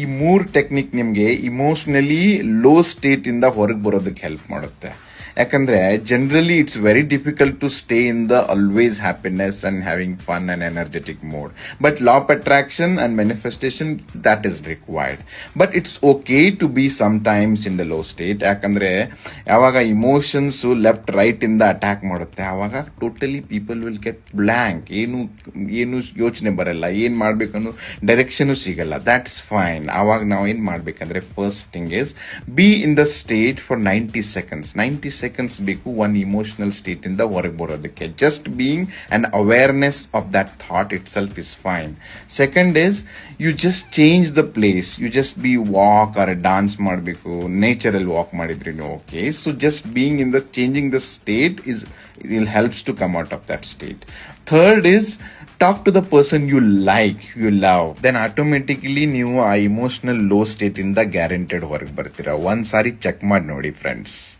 ಈ ಮೂರು ಟೆಕ್ನಿಕ್ ನಿಮಗೆ ಇಮೋಷನಲಿ ಲೋ ಸ್ಟೇಟ್ ಇಂದ ಹೊರಗೆ ಬರೋದಕ್ಕೆ ಹೆಲ್ಪ್ ಮಾಡುತ್ತೆ. ಯಾಕಂದ್ರೆ generally it's very difficult to stay in the always happiness and having fun and energetic mode but law attraction and manifestation that is required but it's okay to be sometimes in the low state ಯಾಕಂದ್ರೆ ಯಾವಾಗ emotions left right ಇಂದ attack ಮಾಡುತ್ತೆ ಆವಾಗ totally people will get blank ಏನು ಏನು ಯೋಚನೆ ಬರಲ್ಲ, ಏನ್ ಮಾಡ್ಬೇಕನ್ನೋ ಡೈರೆಕ್ಷನ್ ಸಿಗಲ್ಲ. ದಟ್ಸ್ ಫೈನ್ ಆವಾಗ ನಾವು ಏನ್ ಮಾಡ್ಬೇಕಂದ್ರೆ first thing is be in the state for ninety seconds ninety seconds ಬೇಕು ಒನ್ ಇಮೋಷನಲ್ ಸ್ಟೇಟ್ ಇಂದ ಹೊರಗೆ ಬರೋದಕ್ಕೆ. Just being an awareness of that thought itself is fine second is you just change the place you just be walk or dance ಮಾಡಬೇಕು naturally walk ಮಾಡಿದ್ರಿ okay so just being in the changing the state is will helps to come out of that state third is talk to the person you like you love then automatically ನೀವು ಆ emotional low state ಇಂದ guaranteed ಹೊರಗೆ ಬರ್ತೀರಾ. ಒಂದ್ ಸಾರಿ check ಮಾಡಿ ನೋಡಿ friends